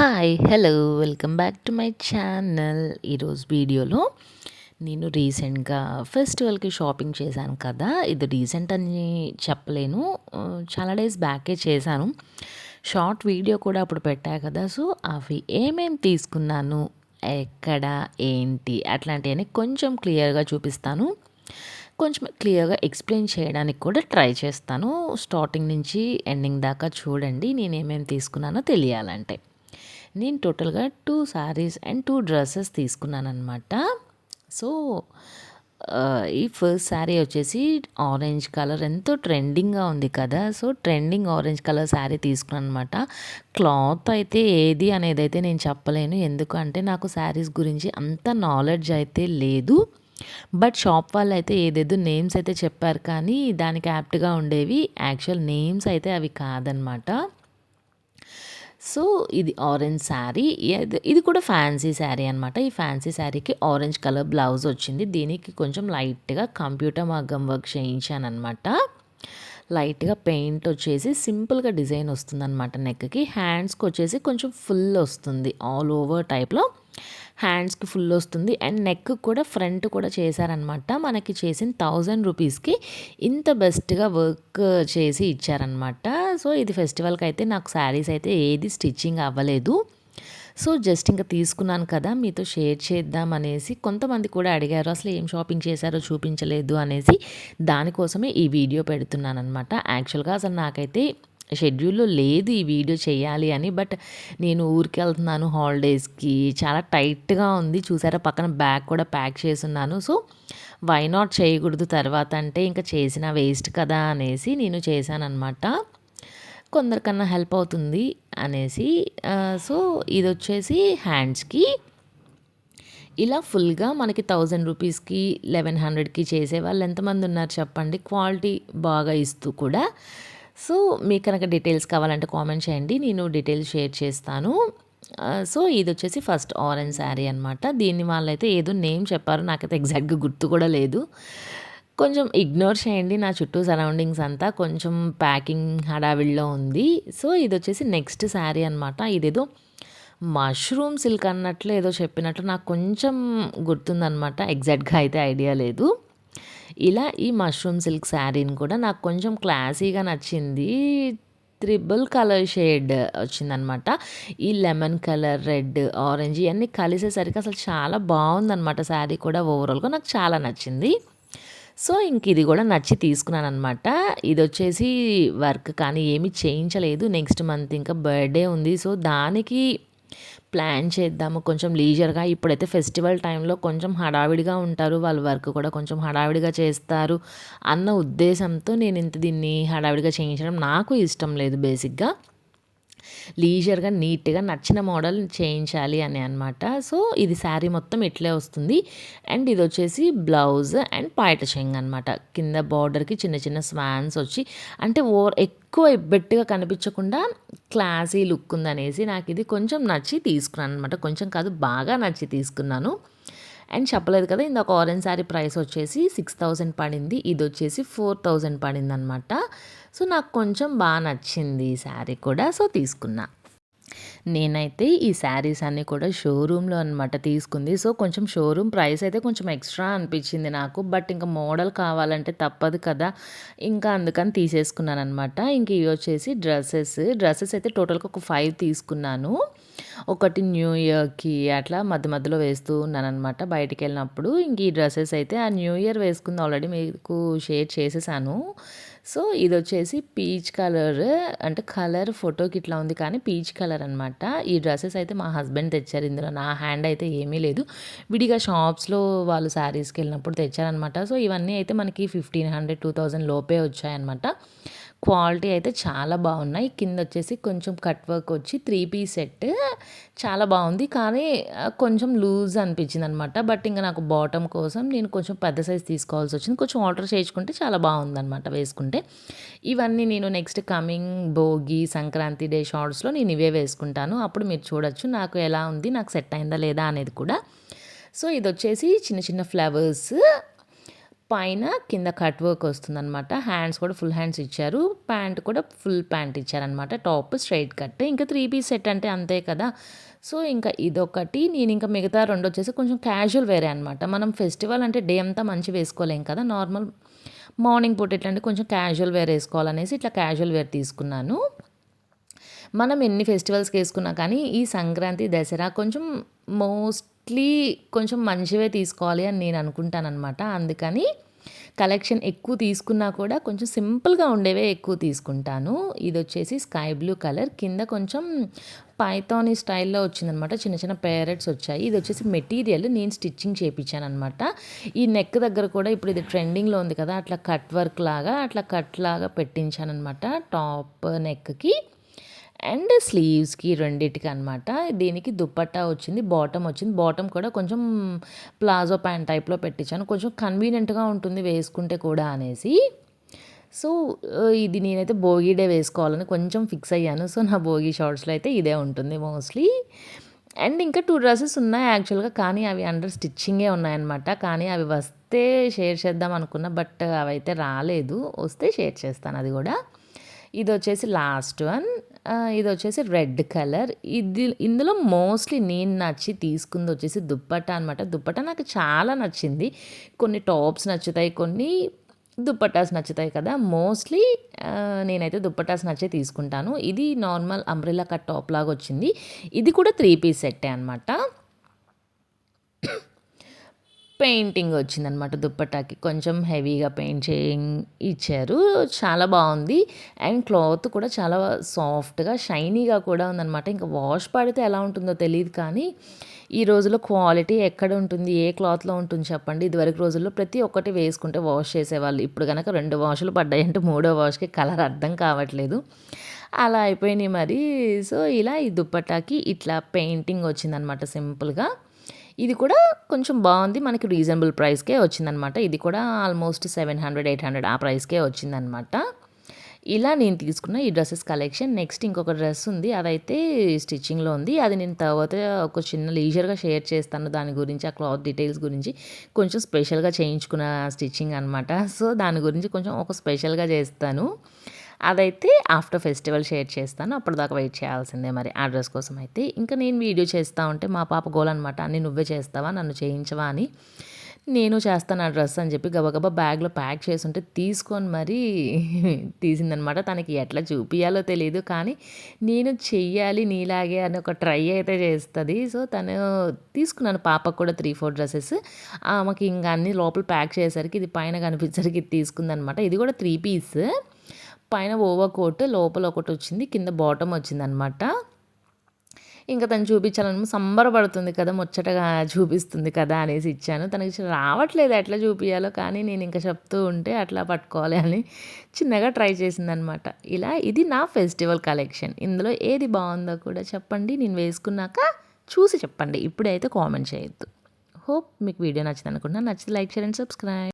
Hi hello welcome back to my channel. ఈరోజు వీడియోలో నేను రీసెంట్గా ఫెస్టివల్కి షాపింగ్ చేశాను కదా. ఇది రీసెంట్ అని చెప్పలేను. చాలా డేస్ బ్యాకే చేశాను. షార్ట్ వీడియో కూడా అప్పుడు పెట్టా కదా. సో అవి ఏమేమి తీసుకున్నాను ఎక్కడ ఏంటి అట్లాంటివన్నీ కొంచెం క్లియర్గా చూపిస్తాను. కొంచెం క్లియర్గా ఎక్స్ప్లెయిన్ చేయడానికి కూడా ట్రై చేస్తాను. స్టార్టింగ్ నుంచి ఎండింగ్ దాకా చూడండి నేను ఏమేమి తీసుకున్నానో తెలియాలంటే. నేను టోటల్గా two saris and two dresses తీసుకున్నాను అనమాట సో ఈ ఫస్ట్ శారీ వచ్చేసి ఆరెంజ్ కలర్. ఎంతో ట్రెండింగ్గా ఉంది కదా. So trending orange colour sari తీసుకున్నాను అనమాట క్లాత్ అయితే ఏది అనేది అయితే నేను చెప్పలేను. ఎందుకంటే నాకు శారీస్ గురించి అంత నాలెడ్జ్ అయితే లేదు. బట్ షాప్ వాళ్ళు అయితే ఏదేదో నేమ్స్ అయితే చెప్పారు. కానీ దానికి యాప్ట్గా ఉండేవి. యాక్చువల్ నేమ్స్ అయితే అవి కాదనమాట సో ఇది ఆరెంజ్ శారీ ఇది కూడా ఫ్యాన్సీ శారీ అనమాట ఈ ఫ్యాన్సీ శారీకి ఆరెంజ్ కలర్ బ్లౌజ్ వచ్చింది. దీనికి కొంచెం లైట్గా కంప్యూటర్ మగ్గం వర్క్ చేయించాను అనమాట లైట్గా పెయింట్ వచ్చేసి సింపుల్గా డిజైన్ వస్తుంది అనమాట నెక్కి హ్యాండ్స్కి వచ్చేసి కొంచెం ఫుల్ వస్తుంది. ఆల్ ఓవర్ టైప్లో హ్యాండ్స్కి ఫుల్ వస్తుంది. అండ్ నెక్ కూడా ఫ్రంట్ కూడా చేశారనమాట. మనకి చేసిన థౌజండ్ రూపీస్కి ఇంత బెస్ట్గా వర్క్ చేసి ఇచ్చారనమాట. సో ఇది ఫెస్టివల్కి అయితే నాకు శారీస్ అయితే ఏది స్టిచ్చింగ్ అవ్వలేదు. సో జస్ట్ ఇంకా తీసుకున్నాను కదా మీతో షేర్ చేద్దాం అనేసి కొంతమంది కూడా అడిగారు అసలు ఏం షాపింగ్ చేశారో చూపించలేదు అనేసి దానికోసమే ఈ వీడియో పెడుతున్నాను అనమాట యాక్చువల్గా అసలు నాకైతే షెడ్యూల్లో లేదు ఈ వీడియో చేయాలి అని బట్ నేను ఊరికి వెళ్తున్నాను హాలిడేస్కి. చాలా టైట్గా ఉంది. చూసారా? పక్కన బ్యాగ్ కూడా ప్యాక్ చేస్తున్నాను. సో వై నాట్ చేయకూడదు తర్వాత అంటే ఇంకా చేసిన వేస్ట్ కదా అనేసి నేను చేశాను కొందరికన్నా హెల్ప్ అవుతుంది అనేసి సో ఇది వచ్చేసి హ్యాండ్స్కి. ఇలా ఫుల్గా మనకి థౌజండ్ రూపీస్కి లెవెన్ హండ్రెడ్కి చేసే వాళ్ళు ఎంతమంది ఉన్నారు చెప్పండి? క్వాలిటీ బాగా ఇస్తూ కూడా. సో మీకు కనుక డీటెయిల్స్ కావాలంటే కామెంట్ చేయండి. నేను డీటెయిల్స్ షేర్ చేస్తాను. సో ఇది వచ్చేసి ఫస్ట్ ఆరెంజ్ శారీ అనమాట దీన్ని వాళ్ళైతే ఏదో నేమ్ చెప్పారు. నాకైతే ఎగ్జాక్ట్గా గుర్తు కూడా లేదు. కొంచెం ఇగ్నోర్ చేయండి నా చుట్టూ సరౌండింగ్స్ అంతా. కొంచెం ప్యాకింగ్ హడావిడిలో ఉంది. సో ఇది వచ్చేసి నెక్స్ట్ శారీ అనమాట ఇదేదో మష్రూమ్ సిల్క్ అన్నట్లు ఏదో చెప్పినట్లు నాకు కొంచెం గుర్తుందనమాట ఎగ్జాక్ట్గా అయితే ఐడియా లేదు. ఇలా ఈ మష్రూమ్ సిల్క్ శారీని కూడా నాకు కొంచెం క్లాసీగా నచ్చింది. త్రిబుల్ కలర్ షేడ్ వచ్చిందనమాట. ఈ లెమన్ కలర్ రెడ్ ఆరెంజ్ ఇవన్నీ కలిసేసరికి అసలు చాలా బాగుందనమాట శారీ కూడా ఓవరాల్గా నాకు చాలా నచ్చింది. సో ఇంక ఇది కూడా నచ్చి తీసుకున్నాను అనమాట ఇది వచ్చేసి వర్క్ కానీ ఏమీ చేయించలేదు. నెక్స్ట్ మంత్ ఇంకా బర్త్డే ఉంది. సో దానికి ప్లాన్ చేద్దాము. కొంచెం లీజర్గా ఇప్పుడైతే ఫెస్టివల్ టైంలో కొంచెం హడావిడిగా ఉంటారు. వాళ్ళ వర్క్ కూడా కొంచెం హడావిడిగా చేస్తారు అన్న ఉద్దేశంతో నేను ఇంత దీన్ని హడావిడిగా చేయించడం నాకు ఇష్టం లేదు బేసిక్గా. లీజర్గా నీట్గా నచ్చిన మోడల్ చేయించాలి అని అనమాట సో ఇది శారీ మొత్తం ఇట్లే వస్తుంది. అండ్ ఇది వచ్చేసి బ్లౌజ్ అండ్ పాయట చెంగ్ అనమాట కింద బార్డర్కి చిన్న చిన్న స్వాన్స్ వచ్చి అంటే ఓవర్ ఎక్కువ ఎబ్బెట్టుగా కనిపించకుండా క్లాసీ లుక్ ఉందనేసి నాకు ఇది కొంచెం నచ్చి తీసుకున్నాను అనమాట కొంచెం కాదు బాగా నచ్చి తీసుకున్నాను. అండ్ చెప్పలేదు కదా ఇందాక ఆరెంజ్ శారీ ప్రైస్ వచ్చేసి సిక్స్ థౌజండ్ పడింది. ఇది వచ్చేసి ఫోర్ థౌజండ్ పడింది అనమాట సో నాకు కొంచెం బాగా నచ్చింది ఈ శారీ కూడా సో తీసుకున్నా. నేనైతే ఈ శారీస్ అన్నీ కూడా షోరూంలో అనమాట తీసుకుంది. సో కొంచెం షోరూమ్ ప్రైస్ అయితే కొంచెం ఎక్స్ట్రా అనిపించింది నాకు. బట్ ఇంకా మోడల్ కావాలంటే తప్పదు కదా. ఇంకా అందుకని తీసేసుకున్నాను అనమాట ఇంక ఇవి వచ్చేసి డ్రెస్సెస్. డ్రెస్సెస్ అయితే టోటల్గా ఒక ఫైవ్ తీసుకున్నాను. ఒకటి న్యూ ఇయర్కి అట్లా మధ్య మధ్యలో వేస్తూ ఉన్నానమాట బయటికి వెళ్ళినప్పుడు ఇంక ఈ డ్రెస్సెస్ అయితే ఆ న్యూ ఇయర్ వేసుకుంది ఆల్రెడీ మీకు షేర్ చేసేసాను. సో ఇది వచ్చేసి పీచ్ కలర్ అంటే కలర్ ఫోటోకి ఇట్లా ఉంది కానీ పీచ్ కలర్ అనమాట ఈ డ్రెస్సెస్ అయితే మా హస్బెండ్ తెచ్చారు. ఇందులో నా హ్యాండ్ అయితే ఏమీ లేదు. విడిగా షాప్స్లో వాళ్ళు శారీస్కి వెళ్ళినప్పుడు తెచ్చారనమాట సో ఇవన్నీ అయితే మనకి ఫిఫ్టీన్ హండ్రెడ్ టూ థౌజండ్ లోపే వచ్చాయన్నమాట. క్వాలిటీ అయితే చాలా బాగున్నాయి. కింద వచ్చేసి కొంచెం కట్ వర్క్ వచ్చి త్రీ పీస్ సెట్ చాలా బాగుంది. కానీ కొంచెం లూజ్ అనిపించింది అనమాట బట్ ఇంకా నాకు బాటమ్ కోసం నేను కొంచెం పెద్ద సైజ్ తీసుకోవాల్సి వచ్చింది. కొంచెం ఆర్డర్ చేసుకుంటే చాలా బాగుందనమాట వేసుకుంటే. ఇవన్నీ నేను next coming Bhogi Sankranti day షార్ట్స్లో నేను ఇవే వేసుకుంటాను. అప్పుడు మీరు చూడొచ్చు నాకు ఎలా ఉంది నాకు సెట్ అయిందా లేదా అనేది కూడా. సో ఇది వచ్చేసి చిన్న చిన్న ఫ్లవర్స్ పైన కింద కట్ వర్క్ వస్తుందన్నమాట. హ్యాండ్స్ కూడా ఫుల్ హ్యాండ్స్ ఇచ్చారు. ప్యాంట్ కూడా ఫుల్ ప్యాంట్ ఇచ్చారనమాట టాప్ స్ట్రైట్ కట్ ఇంకా త్రీ పీస్ సెట్ అంటే అంతే కదా. సో ఇంకా ఇదొకటి. నేను ఇంకా మిగతా రెండు వచ్చేసి కొంచెం క్యాజువల్ వేరే అనమాట మనం ఫెస్టివల్ అంటే డే అంతా మంచి వేసుకోలేం కదా. నార్మల్ మార్నింగ్ పూట ఇట్లాంటి కొంచెం క్యాజువల్ వేర్ వేసుకోవాలనేసి ఇట్లా క్యాజువల్ వేర్ తీసుకున్నాను. మనం ఎన్ని ఫెస్టివల్స్కి వేసుకున్నా కానీ ఈ సంక్రాంతి దసరా కొంచెం మోస్ట్ మోస్ట్లీ కొంచెం మంచివే తీసుకోవాలి అని నేను అనుకుంటానమాట అందుకని కలెక్షన్ ఎక్కువ తీసుకున్నా కూడా కొంచెం సింపుల్గా ఉండేవే ఎక్కువ తీసుకుంటాను. ఇది వచ్చేసి స్కై బ్లూ కలర్. కింద కొంచెం పైథానీ స్టైల్లో వచ్చిందనమాట చిన్న చిన్న పేరెట్స్ వచ్చాయి. ఇది వచ్చేసి మెటీరియల్. నేను స్టిచ్చింగ్ చేయించాను అనమాట ఈ నెక్ దగ్గర కూడా ఇప్పుడు ఇది ట్రెండింగ్లో ఉంది కదా అట్లా కట్ వర్క్ లాగా అట్లా కట్ లాగా పెట్టించాను అనమాట టాప్ నెక్కి. అండ్ స్లీవ్స్కి రెండింటికి అనమాట దీనికి దుప్పట్టా వచ్చింది బాటమ్ వచ్చింది. బాటమ్ కూడా కొంచెం ప్లాజో ప్యాంట్ టైప్లో పెట్టించాను. కొంచెం కన్వీనియంట్గా ఉంటుంది వేసుకుంటే కూడా అనేసి. సో ఇది నేనైతే భోగి డే వేసుకోవాలని కొంచెం ఫిక్స్ అయ్యాను. సో నా భోగి షార్ట్స్లో అయితే ఇదే ఉంటుంది మోస్ట్లీ. అండ్ ఇంకా టూ డ్రెస్సెస్ ఉన్నాయి యాక్చువల్గా కానీ అవి అండర్ స్టిచ్చింగే ఉన్నాయన్నమాట. కానీ అవి వస్తే షేర్ చేద్దాం అనుకున్నా బట్ అవి అయితే రాలేదు. వస్తే షేర్ చేస్తాను అది కూడా. ఇది వచ్చేసి లాస్ట్ వన్. ఇది వచ్చేసి రెడ్ కలర్. ఇది ఇందులో మోస్ట్లీ నేను నచ్చి తీసుకుంది వచ్చేసి దుప్పట అనమాట దుప్పట నాకు చాలా నచ్చింది. కొన్ని టాప్స్ నచ్చుతాయి కొన్ని దుప్పటాస్ నచ్చుతాయి కదా. మోస్ట్లీ నేనైతే దుప్పటాస్ నచ్చే తీసుకుంటాను. ఇది నార్మల్ అంబ్రిల్లా కట్ టాప్ లాగా వచ్చింది ఇది కూడా త్రీ పీస్ సెట్టే అనమాట పెయింటింగ్ వచ్చిందనమాట దుప్పటాకి. కొంచెం హెవీగా పెయింట్ చేయి ఇచ్చారు. చాలా బాగుంది. అండ్ క్లాత్ కూడా చాలా సాఫ్ట్గా షైనీగా కూడా ఉందనమాట. ఇంకా వాష్ పడితే ఎలా ఉంటుందో తెలియదు కానీ ఈ రోజుల్లో క్వాలిటీ ఎక్కడ ఉంటుంది ఏ క్లాత్లో ఉంటుంది చెప్పండి. ఇదివరకు రోజుల్లో ప్రతి ఒక్కటి వేసుకుంటే వాష్ చేసేవాళ్ళు. ఇప్పుడు కనుక రెండు వాషులు పడ్డాయంటే మూడో వాష్కి కలర్ అర్థం కావట్లేదు. అలా అయిపోయినాయి మరి. సో ఇలా ఈ దుప్పటాకి ఇట్లా పెయింటింగ్ వచ్చిందనమాట సింపుల్గా. ఇది కూడా కొంచెం బాగుంది. మనకి రీజనబుల్ ప్రైస్కే వచ్చిందనమాట. ఇది కూడా almost seven hundred eight hundred ఆ ప్రైస్కే వచ్చిందనమాట. ఇలా నేను తీసుకున్న ఈ డ్రెస్సెస్ కలెక్షన్. నెక్స్ట్ ఇంకొక డ్రెస్ ఉంది. అదైతే స్టిచ్చింగ్లో ఉంది. అది నేను తర్వాత ఒక చిన్న లీజర్గా షేర్ చేస్తాను. దాని గురించి ఆ క్లాత్ డీటెయిల్స్ గురించి కొంచెం స్పెషల్గా చేయించుకున్న స్టిచ్చింగ్ అనమాట. సో దాని గురించి కొంచెం ఒక స్పెషల్గా చేస్తాను. అదైతే ఆఫ్టర్ ఫెస్టివల్ షేర్ చేస్తాను. అప్పటిదాకా వెయిట్ చేయాల్సిందే మరి ఆ డ్రెస్ కోసం అయితే. ఇంకా నేను వీడియో చేస్తూ ఉంటే మా పాప గోల్ అనమాట అన్నీ నువ్వే చేస్తావా నన్ను చేయించవా అని. నేను చేస్తాను ఆ డ్రెస్ అని చెప్పి గబగబా బ్యాగ్లో ప్యాక్ చేసి ఉంటే తీసుకొని మరీ తీసిందనమాట తనకి ఎట్లా చూపించాలో తెలియదు కానీ నేను చెయ్యాలి నీలాగే అని ఒక ట్రై అయితే చేస్తుంది. సో తను తీసుకున్నాను పాపకు కూడా త్రీ ఫోర్ డ్రెస్సెస్ ఆమెకి ఇంకా అన్ని లోపల ప్యాక్ చేసేసరికి ఇది పైన కనిపించరికి తీసుకుందనమాట ఇది కూడా త్రీ పీస్ పైన ఓవర్ కోట్ లోపల ఒకటి వచ్చింది కింద బాటమ్ వచ్చిందనమాట ఇంకా తను చూపించాలని సంబరపడుతుంది కదా ముచ్చటగా చూపిస్తుంది కదా అనేసి ఇచ్చాను. తనకి రావట్లేదు ఎట్లా చూపించాలో కానీ నేను ఇంకా చెప్తూ ఉంటే అట్లా పట్టుకోవాలి అని చిన్నగా ట్రై చేసిందనమాట ఇలా ఇది నా ఫెస్టివల్ కలెక్షన్. ఇందులో ఏది బాగుందో కూడా చెప్పండి. నేను వేసుకున్నాక చూసి చెప్పండి. ఇప్పుడైతే కామెంట్ చేయొద్దు. హోప్ మీకు వీడియో నచ్చింది అనుకున్నా నచ్చితే లైక్ షేర్ అండ్ సబ్స్క్రైబ్.